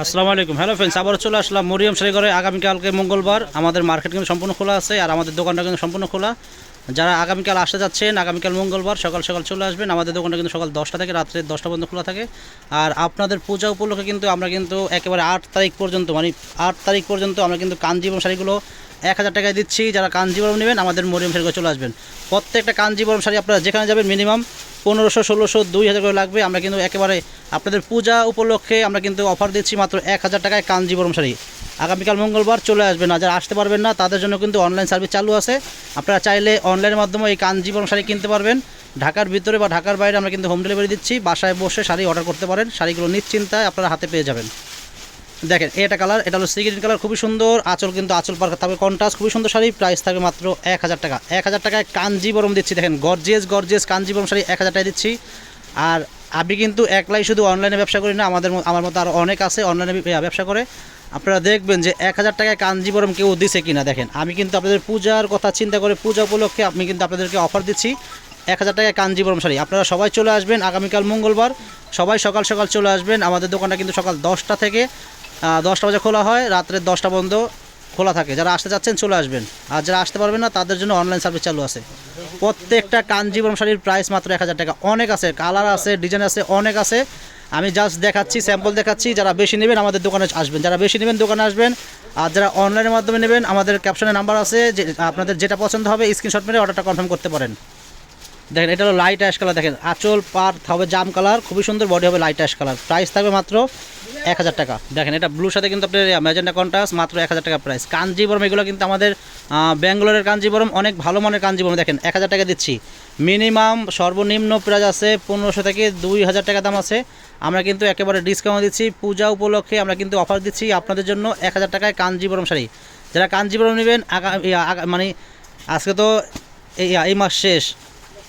আসসালামু আলাইকুম। Hello friends আবার চলে আসলাম মরিয়ম সাইগরে আগামীকালকে মঙ্গলবার আমাদের মার্কেট কিন্তু সম্পূর্ণ খোলা আছে আর আমাদের দোকানটা কিন্তু সম্পূর্ণ খোলা। যারা আগামীকাল আসতে যাচ্ছেন, আগামীকাল মঙ্গলবার সকাল সকাল চলে আসবেন। আমাদের দোকানটা কিন্তু সকাল দশটা থেকে রাত্রে দশটা পর্যন্ত খোলা থাকে। আর আপনাদের পূজা উপলক্ষে কিন্তু আমরা কিন্তু একেবারে আট তারিখ পর্যন্ত মানে আট তারিখ পর্যন্ত আমরা কিন্তু কাঞ্জিবম শাড়িগুলো এক হাজার টাকায় দিচ্ছি। যারা কাঞ্জিবরম নেবেন, আমাদের মরিয়ম শাড়িঘরে চলে আসবেন। প্রত্যেকটা কাঞ্জিবরম শাড়ি আপনারা যেখানে যাবেন মিনিমাম পনেরোশো, ষোলোশো, দুই হাজার করে লাগবে। আমরা কিন্তু একেবারে আপনাদের পূজা উপলক্ষে আমরা কিন্তু অফার দিচ্ছি মাত্র এক হাজার টাকায় কাঞ্জিবরম শাড়ি। আগামীকাল মঙ্গলবার চলে আসবেন। না যারা আসতে পারবেন না, তাদের জন্য কিন্তু অনলাইন সার্ভিস চালু আছে। আপনারা চাইলে অনলাইনের মাধ্যমে এই কাঞ্জিবরম শাড়ি কিনতে পারবেন। ঢাকার ভিতরে বা ঢাকার বাইরে আমরা কিন্তু হোম ডেলিভারি দিচ্ছি। বাসায় বসে শাড়ি অর্ডার করতে পারেন। শাড়িগুলো নিশ্চিন্তায় আপনারা হাতে পেয়ে যাবেন। দেখেন, এটা কালার এটা হলো সি গ্রিন কালার খুবই সুন্দর, আঁচল কিন্তু আঁচল পার থাকবে কন্ট্রাস্ট খুবই সুন্দর শাড়ি প্রাইস থাকবে মাত্র এক হাজার টাকা। এক হাজার টাকায় কাঞ্জিবরম দিচ্ছি, দেখেন গর্জিয়াস গর্জিয়াস কাঞ্জিবরম শাড়ি এক হাজার টাকা দিচ্ছি। আর আমি কিন্তু একলাই শুধু অনলাইনে ব্যবসা করি না, আমাদের আমার মতো আরও অনেক আছে অনলাইনে ব্যবসা করে। আপনারা দেখবেন যে এক হাজার টাকায় কাঞ্জিবরম কেউ দিছে কিনা, দেখেন। আমি কিন্তু আপনাদের পূজার কথা চিন্তা করে পূজা উপলক্ষে আমি কিন্তু আপনাদেরকে অফার দিচ্ছি এক হাজার টাকায় কাঞ্জিবরম শাড়ি। আপনারা সবাই চলে আসবেন আগামীকাল মঙ্গলবার, সবাই সকাল সকাল চলে আসবেন। আমাদের দোকানটা কিন্তু সকাল দশটা থেকে দশটা বাজে খোলা হয়, রাত্রে দশটা পর্যন্ত খোলা থাকে। যারা আসতে চাচ্ছেন চলে আসবেন। আর যারা আসতে পারবেন না, তাদের জন্য অনলাইন সার্ভিস চালু আছে। প্রত্যেকটা কাঞ্জিবরম শাড়ির প্রাইস মাত্র এক হাজার টাকা। অনেক আছে কালার আছে ডিজাইন আছে, অনেক আছে। আমি জাস্ট দেখাচ্ছি স্যাম্পল দেখাচ্ছি। যারা বেশি নেবেন, আমাদের দোকানে আসবেন। যারা বেশি নেবেন, দোকানে আসবেন। আর যারা অনলাইনের মাধ্যমে নেবেন, আমাদের ক্যাপশনে নাম্বার আছে যে, আপনাদের যেটা পছন্দ হবে স্ক্রিনশট মেরে অর্ডারটা কনফার্ম করতে পারেন। দেখেন, এটা হলো লাইট অ্যাশ কালার দেখেন, আঁচল পার হবে জাম কালার খুবই সুন্দর বডি হবে লাইট অ্যাশ কালার প্রাইস থাকবে মাত্র এক হাজার টাকা। দেখেন, এটা ব্লুর সাথে কিন্তু আপনার ম্যাজেন্ডা কন্ট্রাস্ট মাত্র এক হাজার টাকা প্রাইস কাঞ্জিবরম, এগুলো কিন্তু আমাদের ব্যাঙ্গালোরের কাঞ্জিবরম, অনেক ভালো মানের কাঞ্জিবরম। দেখেন, এক হাজার টাকা দিচ্ছি। মিনিমাম সর্বনিম্ন প্রাইস আছে পনেরোশো থেকে দুই হাজার টাকা দাম আছে। আমরা কিন্তু একেবারে ডিসকাউন্ট দিচ্ছি। পূজা উপলক্ষে আমরা কিন্তু অফার দিচ্ছি আপনাদের জন্য এক হাজার টাকায় কাঞ্জিবরম শাড়ি। যারা কাঞ্জিবরম নেবেন মানে আজকে তো এই মাস শেষ।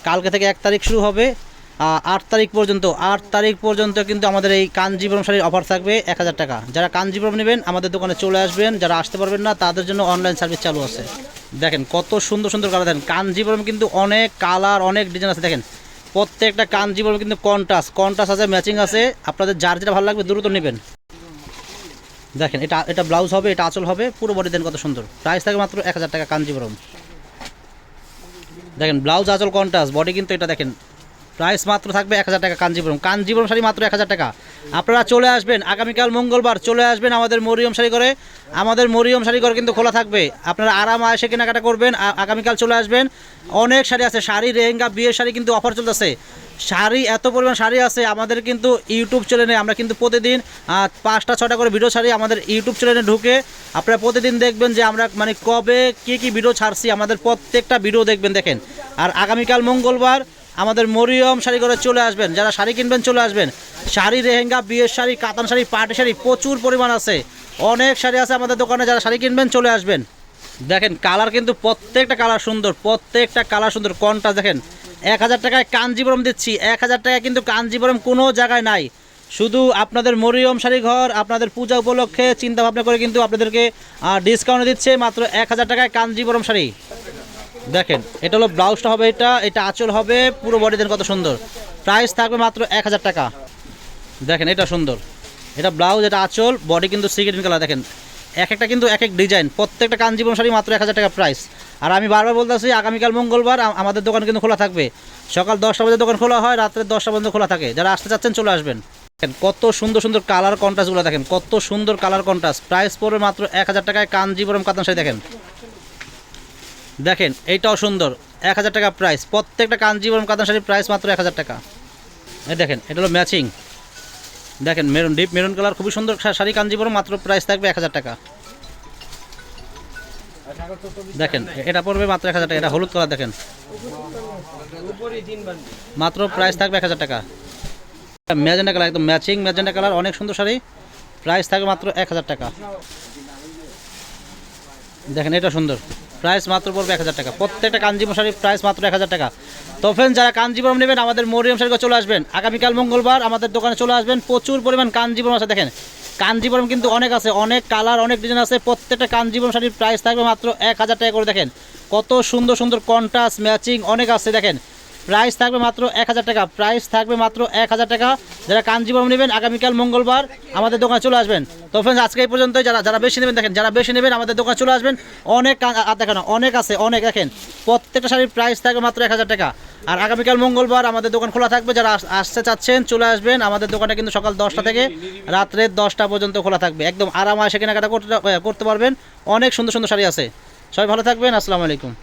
কালকে থেকে এক তারিখ শুরু হবে। আট তারিখ পর্যন্ত, আট তারিখ পর্যন্ত কিন্তু আমাদের এই কাঞ্জিবরম শাড়ির অফার থাকবে এক হাজার টাকা। যারা কাঞ্জিবরম নেবেন, আমাদের দোকানে চলে আসবেন, যারা আসতে পারবেন না, তাদের জন্য অনলাইন সার্ভিস চালু আছে। দেখেন কত সুন্দর সুন্দর কালার দেখেন কাঞ্জিবরম কিন্তু অনেক কালার অনেক ডিজাইন আছে। দেখেন প্রত্যেকটা কাঞ্জিবরম কিন্তু কন্টাস কন্টাস আছে ম্যাচিং আছে। আপনাদের যার যেটা ভালো লাগবে দ্রুত নেবেন। দেখেন এটা এটা ব্লাউজ হবে, এটা আঁচল হবে, পুরো বডি দেন কত সুন্দর। প্রাইস থাকে মাত্র এক হাজার টাকা কাঞ্জিবরম দেখেন ব্লাউজ আঁচল কন্ট্রাস্ট বডি কিন্তু এটা দেখেন প্রাইস মাত্র থাকবে এক হাজার টাকা কাঞ্জিবরম। কাঞ্জিবরম শাড়ি মাত্র এক হাজার টাকা। আপনারা চলে আসবেন, আগামীকাল মঙ্গলবার চলে আসবেন আমাদের মরিয়ম শাড়ি করে আমাদের মরিয়ম শাড়ি ঘর কিন্তু খোলা থাকবে। আপনারা আরাম এসে কেনাকাটা করবেন আগামীকাল চলে আসবেন। অনেক শাড়ি আছে, শাড়ি রেহেঙ্গা বিয়ের শাড়ি কিন্তু অফার চলতেছে। শাড়ি, এত পরিমাণ শাড়ি আছে, আমাদের কিন্তু ইউটিউব চ্যানেলে আমরা কিন্তু প্রতিদিন পাঁচটা ছটা করে ভিডিও ছাড়ি আমাদের ইউটিউব চ্যানেলে ঢুকে। আপনারা প্রতিদিন দেখবেন যে আমরা মানে কবে কী কী ভিডিও ছাড়ছি, আমাদের প্রত্যেকটা ভিডিও দেখবেন, দেখেন। আর আগামীকাল মঙ্গলবার আমাদের মরিয়ম শাড়ি করে চলে আসবেন, যারা শাড়ি কিনবেন চলে আসবেন। শাড়ি রেহেঙ্গা বিয়ের শাড়ি, কাতান শাড়ি পাটি শাড়ি প্রচুর পরিমাণ আছে। অনেক শাড়ি আছে আমাদের দোকানে, যারা শাড়ি কিনবেন চলে আসবেন। দেখেন, কালার কিন্তু প্রত্যেকটা কালার সুন্দর, প্রত্যেকটা কালার সুন্দর কোনটা দেখেন। এক হাজার টাকায় কাঞ্জিবরম দিচ্ছি, এক হাজার টাকায় কিন্তু কাঞ্জিবরম কোনো জায়গায় নাই। শুধু আপনাদের মরিয়ম শাড়ি ঘর, আপনাদের পূজা উপলক্ষে চিন্তা ভাবনা করে কিন্তু আপনাদেরকে ডিসকাউন্ট দিচ্ছে মাত্র এক হাজার টাকায় কাঞ্জিবরম শাড়ি। দেখেন, এটা হলো ব্লাউজটা হবে এটা এটা আঁচল হবে, পুরো বডি দেন কত সুন্দর। প্রাইস থাকবে মাত্র এক হাজার টাকা। দেখেন, এটা সুন্দর। এটা ব্লাউজ, এটা আঁচল বডি কিন্তু সিগারেট কালার দেখেন। এক একটা কিন্তু এক এক ডিজাইন প্রত্যেকটা কাঞ্জিবরম শাড়ি মাত্র এক হাজার টাকা প্রাইস আর আমি বারবার বলতেছি, আগামীকাল মঙ্গলবার আমাদের দোকান কিন্তু খোলা থাকবে। সকাল দশটা বাজে দোকান খোলা হয়, রাত্রে দশটা পর্যন্ত খোলা থাকে। যারা আসতে চাচ্ছেন, চলে আসবেন। দেখেন, কত সুন্দর সুন্দর কালার কন্ট্রাস্টগুলো দেখেন, কত সুন্দর কালার কন্ট্রাস্ট প্রাইস পড়বে মাত্র এক হাজার টাকায় কাঞ্জিবরম কাতান শাড়ি, দেখেন। দেখেন, এইটাও সুন্দর। এক হাজার টাকা প্রাইস প্রত্যেকটা কাঞ্জিবরম কাতান শাড়ির প্রাইস মাত্র এক হাজার টাকা। এই দেখেন, এটা হলো ম্যাচিং দেখেন মেরুন ডিপ মেরুন কালার খুবই সুন্দর শাড়ি কাঞ্জিবরম মাত্র প্রাইস থাকবে এক হাজার টাকা। দেখেন, এটা পড়বে মাত্র এক হাজার টাকা। এটা হলুদ কালার দেখেন। মাত্র প্রাইস থাকবে এক হাজার টাকা। ম্যাজেন্ডা কালার একদম ম্যাচিং ম্যাজেন্ডা কালার অনেক সুন্দর শাড়ি। প্রাইস থাকবে মাত্র এক হাজার টাকা। দেখেন, এটা সুন্দর। প্রাইস মাত্র পড়বে এক হাজার টাকা। প্রত্যেকটা কাঞ্জিবরম শাড়ির প্রাইস মাত্র এক হাজার টাকা। তো ফ্রেন্ড যারা কাঞ্জিবরম নেবেন, আমাদের মরিয়ম শাড়ি চলে আসবেন। আগামীকাল মঙ্গলবার আমাদের দোকানে চলে আসবেন। প্রচুর পরিমাণ কাঞ্জিবরম আছে, দেখেন। কাঞ্জিবরম কিন্তু অনেক আছে, অনেক কালার অনেক ডিজাইন আছে। প্রত্যেকটা কাঞ্জিবরম শাড়ির প্রাইস থাকবে মাত্র এক হাজার টাকা করে, দেখেন। কত সুন্দর সুন্দর কন্ট্রাস্ট ম্যাচিং অনেক আছে, দেখেন। প্রাইস থাকবে মাত্র এক হাজার টাকা। প্রাইস থাকবে মাত্র এক হাজার টাকা। যারা কাঞ্জিবরম নেবেন আগামীকাল মঙ্গলবার আমাদের দোকানে চলে আসবেন। তো ফ্রেন্ডস আজকে এই পর্যন্ত যারা যারা বেশি নেবেন, দেখেন, যারা বেশি নেবেন, আমাদের দোকানে চলে আসবেন। অনেক দেখেন, অনেক আছে, অনেক দেখেন। প্রত্যেকটা শাড়ির প্রাইস থাকবে মাত্র এক হাজার টাকা। আর আগামীকাল মঙ্গলবার আমাদের দোকান খোলা থাকবে। যারা আসতে চাচ্ছেন, চলে আসবেন। আমাদের দোকানটা কিন্তু সকাল দশটা থেকে রাত্রে দশটা পর্যন্ত খোলা থাকবে। একদম আরামায় কেনাকাটা করতে করতে পারবেন। অনেক সুন্দর সুন্দর শাড়ি আছে। সবাই ভালো থাকবেন। আসসালামু আলাইকুম।